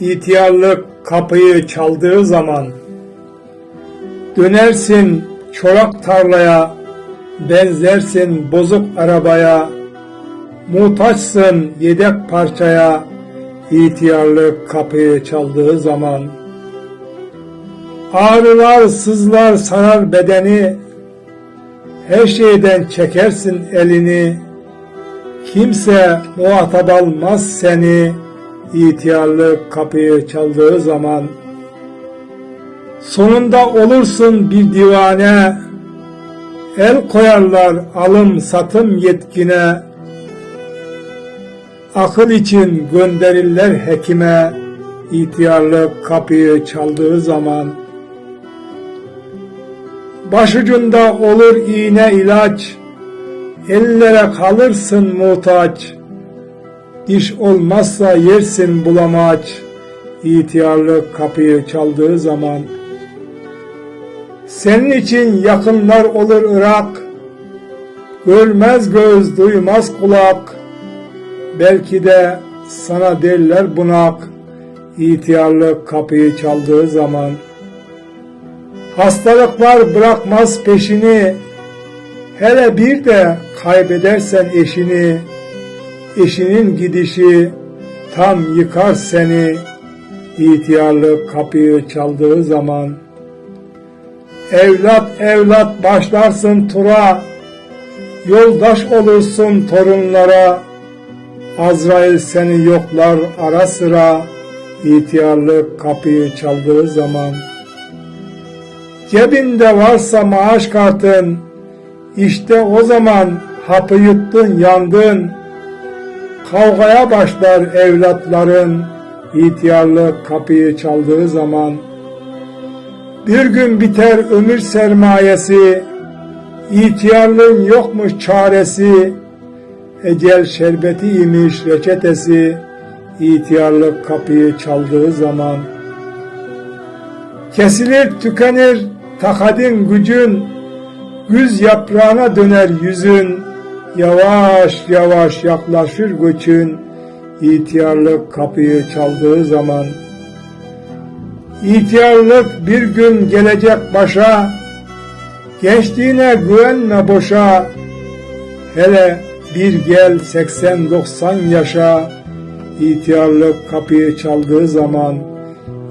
ihtiyarlık kapıyı çaldığı zaman Dönersin çorak tarlaya, benzersin bozuk arabaya, muhtaçsın yedek parçaya, ihtiyarlık kapıyı çaldığı zaman. Ağrılar, sızlar sarar bedeni, her şeyden çekersin elini, kimse muhatap almaz seni, ihtiyarlık kapıyı çaldığı zaman. Sonunda olursun bir divane, el koyarlar alım satım yetkine, akıl için gönderirler hekime, ihtiyarlık kapıyı çaldığı zaman. Başucunda olur iğne ilaç, ellere kalırsın muhtaç, diş olmazsa yersin bulamaç, ihtiyarlık kapıyı çaldığı zaman. Senin için yakınlar olur Irak, görmez göz duymaz kulak, belki de sana derler bunak, ihtiyarlık kapıyı çaldığı zaman. Hastalıklar bırakmaz peşini, hele bir de kaybedersen eşini, eşinin gidişi tam yıkar seni, ihtiyarlık kapıyı çaldığı zaman. Evlat evlat başlarsın tura, yoldaş olursun torunlara, Azrail seni yoklar ara sıra, ihtiyarlık kapıyı çaldığı zaman. Cebinde varsa maaş kartın, işte o zaman hapı yuttun yandın, kavgaya başlar evlatların, ihtiyarlık kapıyı çaldığı zaman. Bir gün biter ömür sermayesi, ihtiyarlığın yokmuş çaresi, ecel şerbeti imiş reçetesi, ihtiyarlık kapıyı çaldığı zaman. Kesilir tükenir takadin gücün, güz yaprağına döner yüzün, yavaş yavaş yaklaşır göçün, ihtiyarlık kapıyı çaldığı zaman. İhtiyarlık bir gün gelecek başa, gençliğine güvenme boşa, hele bir gel 80-90 yaşa, ihtiyarlık kapıyı çaldığı zaman,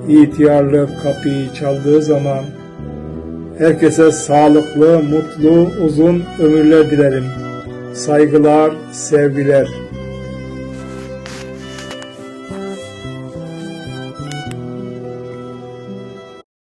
ihtiyarlık kapıyı çaldığı zaman, herkese sağlıklı, mutlu, uzun ömürler dilerim. Saygılar, sevgiler.